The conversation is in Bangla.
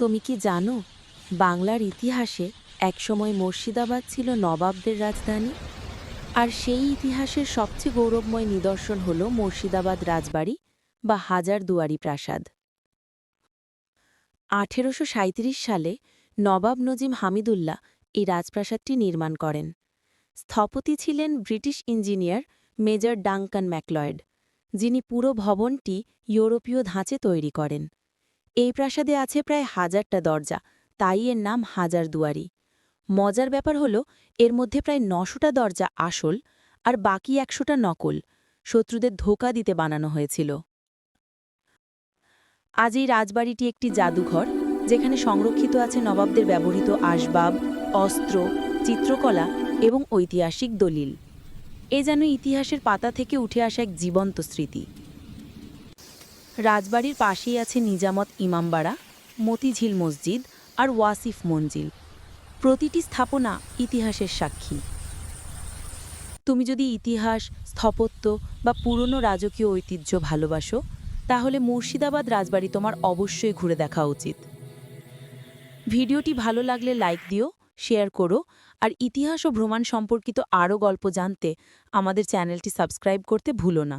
তুমি কি জানো, বাংলার ইতিহাসে একসময় মুর্শিদাবাদ ছিল নবাবদের রাজধানী? আর সেই ইতিহাসের সবচেয়ে গৌরবময় নিদর্শন হল মুর্শিদাবাদ রাজবাড়ি বা হাজার দুয়ারি প্রাসাদ। আঠেরোশো সালে নবাব নজিম হামিদুল্লাহ এই রাজপ্রাসাদটি নির্মাণ করেন। স্থপতি ছিলেন British engineer major Duncan McLeod, যিনি পুরো ভবনটি ইউরোপীয় ধাঁচে তৈরি করেন। এই প্রাসাদে আছে প্রায় হাজারটা দরজা, তাই এর নাম হাজার দুয়ারি। মজার ব্যাপার হল, এর মধ্যে প্রায় নশোটা দরজা আসল আর বাকি একশোটা নকল, শত্রুদের ধোকা দিতে বানানো হয়েছিল। আজ এই রাজবাড়িটি একটি জাদুঘর, যেখানে সংরক্ষিত আছে নবাবদের ব্যবহৃত আসবাব, অস্ত্র, চিত্রকলা এবং ঐতিহাসিক দলিল। এ যেন ইতিহাসের পাতা থেকে উঠে আসা এক জীবন্ত স্মৃতি। রাজবাড়ির পাশেই আছে নিজামত ইমামবাড়া, মতিঝিল মসজিদ আর ওয়াসিফ মঞ্জিল। প্রতিটি স্থাপনা ইতিহাসের সাক্ষী। তুমি যদি ইতিহাস, স্থপত্য বা পুরনো রাজকীয় ঐতিহ্য ভালোবাসো, তাহলে মুর্শিদাবাদ রাজবাড়ি তোমার অবশ্যই ঘুরে দেখা উচিত। ভিডিওটি ভালো লাগলে লাইক দিও, শেয়ার করো আর ইতিহাস ও ভ্রমণ সম্পর্কিত আরও গল্প জানতে আমাদের চ্যানেলটি সাবস্ক্রাইব করতে ভুলো না।